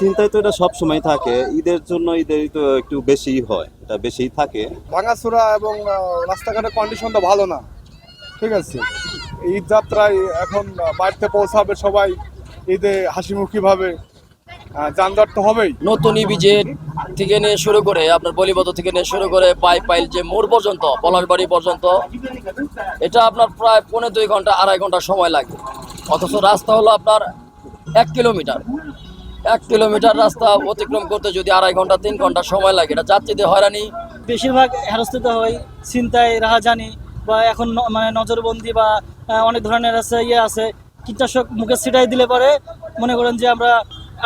চিন্তায় তো এটা সব সময় থাকে। ঈদের জন্য ঈদের তো একটু বেশি হয় এটা বেশিই থাকে। ভাঙাচোরা এবং রাস্তাঘাটের কন্ডিশন তো ভালো না। ঠিক আছে? ঈদ যাত্রায় এখন বাড়িতে পৌঁছাবে সবাই ঈদে হাসিমুখী ভাবে যানজট তো হবেই। নতুন ইবিজেট থেকে নিয়ে শুরু করে আপনার বলিবদ থেকে নিয়ে শুরু করে পাই পাইল যে মোড় পর্যন্ত পলাশবাড়ি পর্যন্ত এটা আপনার প্রায় পৌনে দুই ঘণ্টা আড়াই ঘণ্টা সময় লাগে। অথচ রাস্তা হলো আপনার এক কিলোমিটার। এক কিলোমিটার রাস্তা অতিক্রম করতে যদি আড়াই ঘণ্টা তিন ঘণ্টা সময় লাগে। এটা যাত্রীদের হয়রানি। বেশিরভাগ হেরস্তিত হয় চিন্তায় রাহাজানি বা এখন মানে নজরবন্দি বা অনেক ধরনের আছে ইয়ে আছে। কীটনাশক মুখে ছিটাই দিলে পরে মনে করেন যে আমরা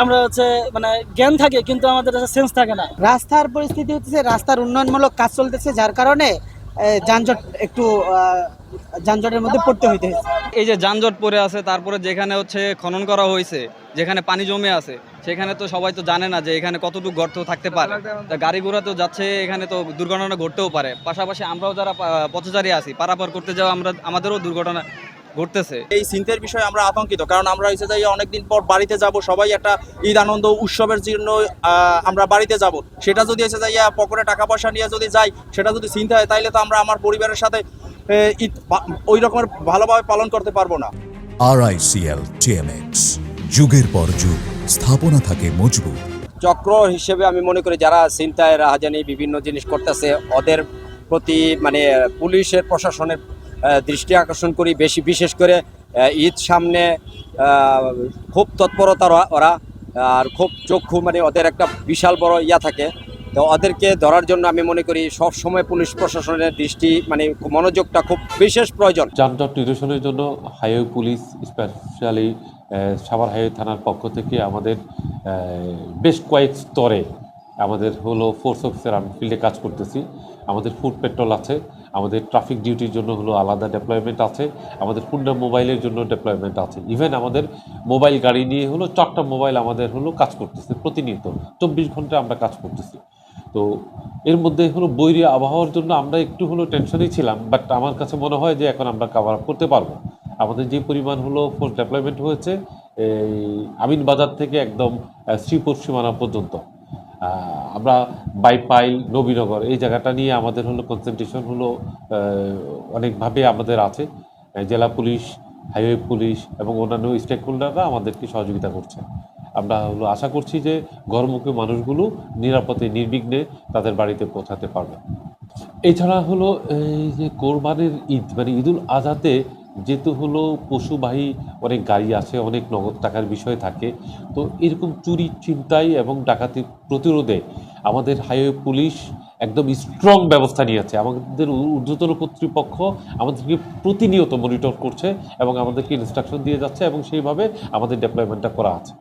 আমরা হচ্ছে মানে জ্ঞান থাকে কিন্তু আমাদের সেন্স থাকে না। রাস্তার পরিস্থিতি হচ্ছে রাস্তার উন্নয়নমূলক কাজ চলতেছে যার কারণে যানজট একটু আহ, যানজটের মধ্যে পড়তে হইতে হয়েছে এই যে যানজট পড়ে আছে, তারপরে যেখানে হচ্ছে খনন করা হয়েছে, যেখানে পানি জমে আছে, সেখানে তো সবাই তো জানে না যে এখানে কতটুকু গর্ত থাকতে পারে। গাড়ি ঘোড়া তো যাচ্ছে, এখানে তো দুর্ঘটনা ঘটতেও পারে। পাশাপাশি আমরাও যারা পথচারী আছি, পারাপার করতে যাওয়া আমরা, আমাদেরও দুর্ঘটনা ঘটতেছে। এই চিন্তার বিষয়ে আমরা আতঙ্কিত, কারণ আমরা হচ্ছে যে অনেকদিন পর বাড়িতে যাব, সবাই একটা ঈদ আনন্দ, উৎসবের জন্য আমরা বাড়িতে যাব। সেটা যদি এসে যাই পকেটে টাকা পয়সা নিয়ে যদি যাই, সেটা যদি চিন্তা হয়, তাইলে তো আমরা আমার পরিবারের সাথে ঈদ ওই রকমের ভালোভাবে পালন করতে পারব না। আরআইসিএল টিএমএক্স যুগের পর যুগ স্থাপনা থাকে মজবুত। চক্র হিসেবে আমি মনে করি যারা চিন্তায় রাহাজানি বিভিন্ন জিনিস করতেছে ওদের প্রতি মানে পুলিশের প্রশাসনের দৃষ্টি আকর্ষণ করি বেশি বিশেষ করে ঈদ সামনে খুব তৎপরতা ওরা আর খুব চক্ষু মানে ওদের একটা বিশাল বড় ইয়া থাকে। তো ওদেরকে ধরার জন্য আমি মনে করি সব সময় পুলিশ প্রশাসনের দৃষ্টি মানে মনোযোগটা খুব বিশেষ প্রয়োজন। যানজট নিরসনের জন্য highway police, specially Savar highway থানার পক্ষ থেকে আমাদের বেশ কয়েক স্তরে আমাদের হলো ফোর্স অফিসার আমি ফিল্ডে কাজ করতেছি। আমাদের ফুড পেট্রোল আছে, আমাদের ট্রাফিক ডিউটির জন্য হলো আলাদা ডেপ্লয়মেন্ট আছে, আমাদের হুন্ডা মোবাইলের জন্য ডেপ্লয়মেন্ট আছে। ইভেন আমাদের মোবাইল গাড়ি নিয়ে হলো চারটা মোবাইল আমাদের হলো কাজ করতেছে, প্রতিনিয়ত। চব্বিশ ঘণ্টা আমরা কাজ করতেছি। তো এর মধ্যে হলো বৈরী আবহাওয়ার জন্য আমরা একটু হলো টেনশনেই ছিলাম বাট আমার কাছে মনে হয় যে এখন আমরা কাভার আপ করতে পারব। আমাদের যে পরিমাণ হলো ফোর্স ডেপ্লয়মেন্ট হয়েছে, এই আমিন বাজার থেকে একদম শ্রীপুর সীমানা পর্যন্ত। আমরা বাইপাইল, নবীনগর এই জায়গাটা নিয়ে আমাদের হলো কনসেন্ট্রেশন হলো অনেকভাবে আমাদের আছে। জেলা পুলিশ হাইওয়ে পুলিশ এবং অন্যান্য স্টেক হোল্ডাররা আমাদেরকে সহযোগিতা করছে। আমরা হলো আশা করছি যে ঘরমুখী মানুষগুলো নিরাপদে, নির্বিঘ্নে তাদের বাড়িতে পৌঁছাতে পারবে। এছাড়া হলো এই যে কোরবানের ঈদ মানে ঈদুল আজহাতে যেহেতু হলো পশুবাহী অনেক গাড়ি আছে অনেক নগদ টাকার বিষয় থাকে, তো এরকম চুরি চিন্তাই এবং ডাকাতি প্রতিরোধে আমাদের হাইওয়ে পুলিশ একদম স্ট্রং ব্যবস্থা নিয়েছে। আমাদের ঊর্ধ্বতন কর্তৃপক্ষ আমাদেরকে প্রতিনিয়ত মনিটর করছে এবং আমাদেরকে ইনস্ট্রাকশন দিয়ে যাচ্ছে এবং সেইভাবে আমাদের ডেপ্লয়মেন্টটা করা আছে।